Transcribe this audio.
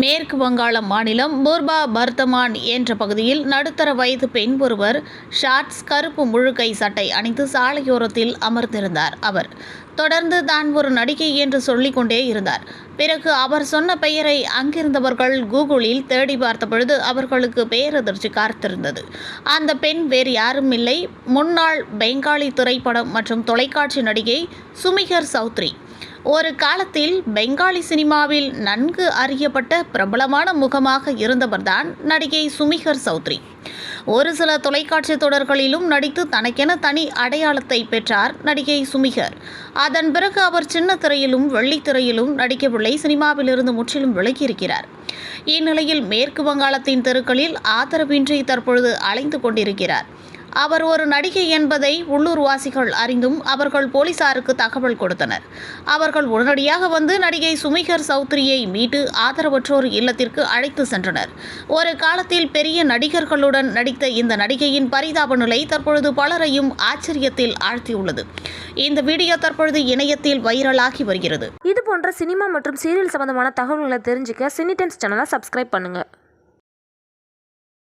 மேற்கு வங்காள மாநிலம் பூர்பா பர்தமான் என்ற பகுதியில் நடுத்தர வயது பெண் ஒருவர் ஷார்ட்ஸ் கருப்பு முழுக்கை சட்டை அணிந்து சாலையோரத்தில் அமர்ந்திருந்தார். அவர் தொடர்ந்து தான் ஒரு நடிகை என்று சொல்லிக்கொண்டே இருந்தார். பிறகு அவர் சொன்ன பெயரை அங்கிருந்தவர்கள் கூகுளில் தேடி பார்த்த பொழுது அவர்களுக்கு பேரதிர்ச்சி காத்திருந்தது. அந்த பெண் வேறு யாரும் இல்லை. முன்னாள் பெங்காலி திரைப்படம் மற்றும் தொலைக்காட்சி நடிகை சுமிகர் சௌத்ரி. ஒரு காலத்தில் பெங்காலி சினிமாவில் நன்கு அறியப்பட்ட பிரபலமான முகமாக இருந்தவர்தான் நடிகை சுமிகர் சௌத்ரி. ஒரு சில தொலைக்காட்சி தொடர்களிலும் நடித்து தனக்கென தனி அடையாளத்தை பெற்றார் நடிகை சுமிகர். அதன் பிறகு அவர் சின்ன திரையிலும் வெள்ளித்திரையிலும் நடிக்கவில்லை சினிமாவிலிருந்து முற்றிலும் விலகியிருக்கிறார். இந்நிலையில் மேற்கு வங்காளத்தின் தெருக்களில் ஆதரவின்றி தற்பொழுது அலைந்து கொண்டிருக்கிறார். அவர் ஒரு நடிகை என்பதை உள்ளூர்வாசிகள் அறிந்தும் அவர்கள் போலீசாருக்கு தகவல் கொடுத்தனர். அவர்கள் உடனடியாக வந்து நடிகை சுமிகர் சௌத்ரியை மீட்டு ஆதரவற்றோர் இல்லத்திற்கு அழைத்து சென்றனர். ஒரு காலத்தில் பெரிய நடிகர்களுடன் நடித்த இந்த நடிகையின் பரிதாப நிலை தற்பொழுது பலரையும் ஆச்சரியத்தில் ஆழ்த்தியுள்ளது. இந்த வீடியோ தற்பொழுது இணையத்தில் வைரலாகி வருகிறது. இது போன்ற சினிமா மற்றும் சீரியல் சம்பந்தமான தகவல்களை தெரிஞ்சுக்க சினி டைம்ஸ் சேனலை சப்ஸ்கிரைப் பண்ணுங்கள்